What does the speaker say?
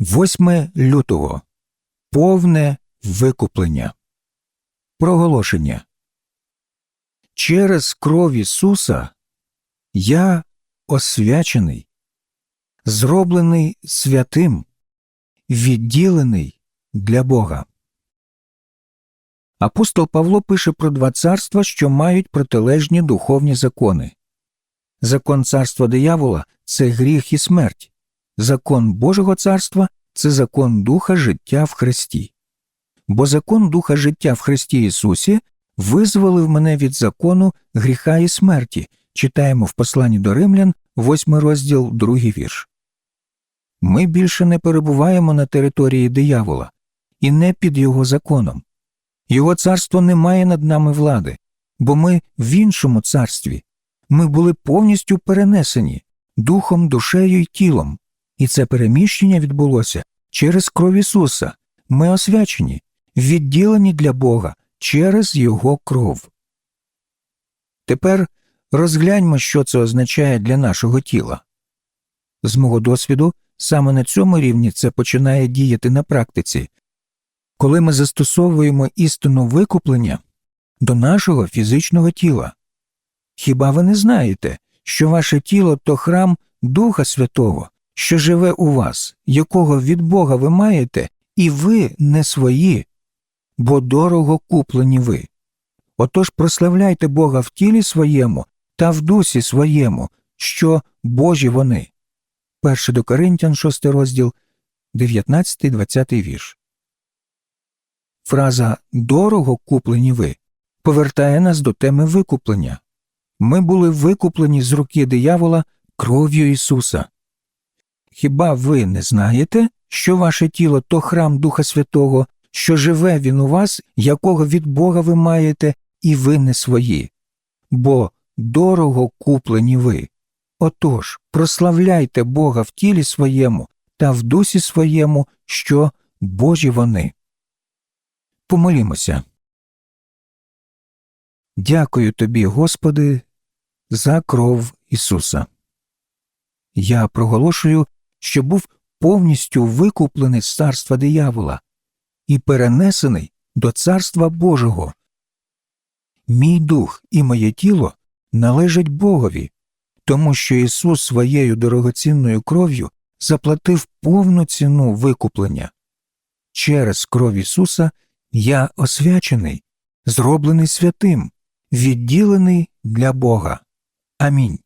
8 лютого повне викуплення. Проголошення. Через кров Ісуса я освячений, зроблений святим, відділений для Бога. Апостол Павло пише про два царства, що мають протилежні духовні закони. Закон царства диявола це гріх і смерть. Закон Божого царства це закон духа життя в Христі. Бо закон духа життя в Христі Ісусі визволив мене від закону гріха і смерті. Читаємо в посланні до римлян, 8 розділ, 2 вірш. Ми більше не перебуваємо на території диявола і не під його законом. Його царство не має над нами влади, бо ми в іншому царстві. Ми були повністю перенесені духом, душею й тілом, і це переміщення відбулося через кров Ісуса. Ми освячені, відділені для Бога через Його кров. Тепер розгляньмо, що це означає для нашого тіла. З мого досвіду, саме на цьому рівні це починає діяти на практиці, коли ми застосовуємо істину викуплення до нашого фізичного тіла. Хіба ви не знаєте, що ваше тіло то храм Духа Святого, що живе у вас, якого від Бога ви маєте, і ви не свої, бо дорого куплені ви. Отож прославляйте Бога в тілі своєму та в дусі своєму, що Божі вони. 1 до Коринтян, 6 розділ, 19-20 вірш. Фраза дорого куплені ви повертає нас до теми викуплення. Ми були викуплені з руки диявола кров'ю Ісуса. Хіба ви не знаєте, що ваше тіло то храм Духа Святого, що живе він у вас, якого від Бога ви маєте, і ви не свої? Бо дорого куплені ви. Отож, прославляйте Бога в тілі своєму та в дусі своєму, що Божі вони. Помолімося. Дякую тобі, Господи, за кров Ісуса. Я проголошую, що був повністю викуплений з царства диявола і перенесений до царства Божого. Мій дух і моє тіло належать Богові, тому що Ісус своєю дорогоцінною кров'ю заплатив повну ціну викуплення. Через кров Ісуса я освячений, зроблений святим, відділений для Бога. Амінь.